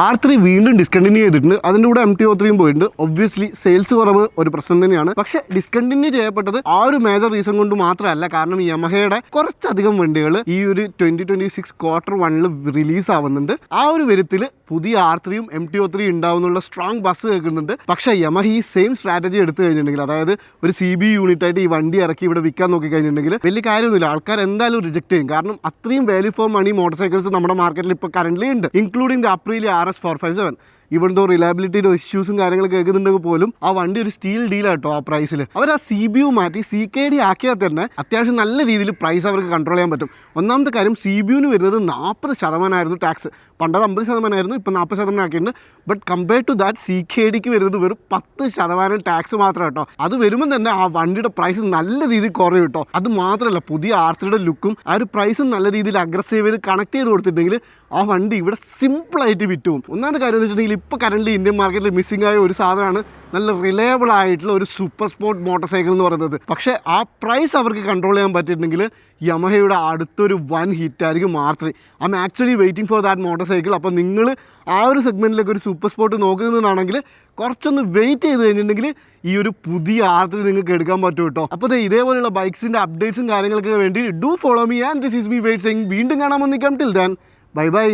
R three വീണ്ടും discontinue ചെയ്തിട്ടുണ്ട്. അതിന്റെ കൂടെ എം ടി ഒ ത്രീയും പോയിട്ടുണ്ട്. ഒബ്വിയസ്ലി സെയിൽസ് കുറവ് ഒരു പ്രശ്നം തന്നെയാണ്. പക്ഷെ ഡിസ്കണ്ടിന്യൂ ചെയ്യപ്പെട്ടത് ആ ഒരു മേജർ റീസൺ കൊണ്ട് മാത്രമല്ല. കാരണം യമഹയുടെ കുറച്ചധികം വണ്ടികൾ ഈ ഒരു ട്വന്റി ട്വന്റി സിക്സ് ക്വാർട്ടർ വണ്ണിൽ റിലീസ് ആവുന്നുണ്ട്. ആ ഒരു വരുത്തിൽ പുതിയ ആർ ത്രീയും എം ടി ഒ ത്രീ ഉണ്ടാവുന്നുള്ള സ്ട്രോങ് ബസ് കേൾക്കുന്നുണ്ട്. പക്ഷേ യമഹ ഈ സെയിം സ്ട്രാറ്റജി എടുത്തു കഴിഞ്ഞിട്ടുണ്ടെങ്കിൽ അതായത് ഒരു സി ബി യൂണിറ്റ് ആയിട്ട് ഈ വണ്ടി ഇറക്കി ഇവിടെ വിൽക്കാൻ നോക്കി കഴിഞ്ഞിട്ടുണ്ടെങ്കിൽ വലിയ കാര്യമൊന്നുമില്ല. ആൾക്കാർ എന്തായാലും റിജക്ട് ചെയ്യും. കാരണം അത്രയും value for money motor cycles നമ്മുടെ മാർക്കറ്റിൽ ഇപ്പോൾ കറന്റ് ഉണ്ട്. Including the Aprilia R S four five seven even though റിലയബിലിറ്റിയുടെ ഇഷ്യൂസും കാര്യങ്ങളും കേൾക്കുന്നുണ്ടെങ്കിൽ പോലും ആ വണ്ടി ഒരു സ്റ്റീൽ ഡീൽ ഡീലാട്ടോ ആ പ്രൈസിൽ അവർ ആ സി ബി യു മാറ്റി സി കെ ഡി ആക്കിയാൽ തന്നെ അത്യാവശ്യം നല്ല രീതിയിൽ പ്രൈസ് അവർക്ക് കൺട്രോൾ ചെയ്യാൻ പറ്റും. ഒന്നാമത്തെ കാര്യം സി ബി യുവിന് വരുന്നത് നാൽപ്പത് ശതമാനമായിരുന്നു ടാക്സ് പണ്ടത് അമ്പത് ശതമാനമായിരുന്നു ഇപ്പം നാൽപ്പത് ശതമാനം ആക്കിയിട്ടുണ്ട്. But compare to that C K ഡിക്ക് വരുന്നത് വെറും പത്ത് ശതമാനം ടാക്സ് മാത്രം കേട്ടോ അത് വരുമ്പോൾ തന്നെ ആ വണ്ടിയുടെ പ്രൈസ് നല്ല രീതിയിൽ കുറയും കേട്ടോ അത് മാത്രമല്ല പുതിയ ആർത്തിയുടെ ലുക്കും ആ ഒരു പ്രൈസും നല്ല രീതിയിൽ അഗ്രസീവ് ചെയ്ത് കണക്ട് ചെയ്ത് കൊടുത്തിട്ടുണ്ടെങ്കിൽ ആ വണ്ടി ഇവിടെ സിമ്പിളായിട്ട് വിറ്റും ഒന്നാമത്തെ കാര്യം എന്ന് വെച്ചിട്ടുണ്ടെങ്കിൽ ഇപ്പോൾ കറന്റ് ഇന്ത്യൻ മാർക്കറ്റിൽ മിസ്സിംഗ് ആയ ഒരു സാധനമാണ് നല്ല റിലയബിൾ ആയിട്ടുള്ള ഒരു സൂപ്പർ സ്പോർട്ട് മോട്ടോർ സൈക്കിൾ എന്ന് പറയുന്നത്. പക്ഷേ ആ പ്രൈസ് അവർക്ക് കൺട്രോൾ ചെയ്യാൻ പറ്റിയിട്ടുണ്ടെങ്കിൽ യമഹയുടെ അടുത്തൊരു വൻ ഹിറ്റായിരിക്കും മാർത്തി I'm actually waiting for that motorcycle അപ്പോൾ നിങ്ങൾ ആ ഒരു സെഗ്മെന്റിലേക്ക് ഒരു സൂപ്പർ സ്പോർട്ട് നോക്കുന്നതാണെങ്കിൽ കുറച്ചൊന്ന് വെയിറ്റ് ചെയ്ത് കഴിഞ്ഞിട്ടുണ്ടെങ്കിൽ ഈ ഒരു പുതിയ ആർത്തിൽ നിങ്ങൾക്ക് എടുക്കാൻ പറ്റും കേട്ടോ അപ്പോൾ ഇതേപോലെയുള്ള ബൈക്സിന്റെ അപ്ഡേറ്റ്സും കാര്യങ്ങൾക്ക് വേണ്ടി do follow me and this is me വെയിറ്റ് സെയിങ് വീണ്ടും കാണാൻ വന്നിക്കാം ടിൽ ദാൻ ബൈ ബൈ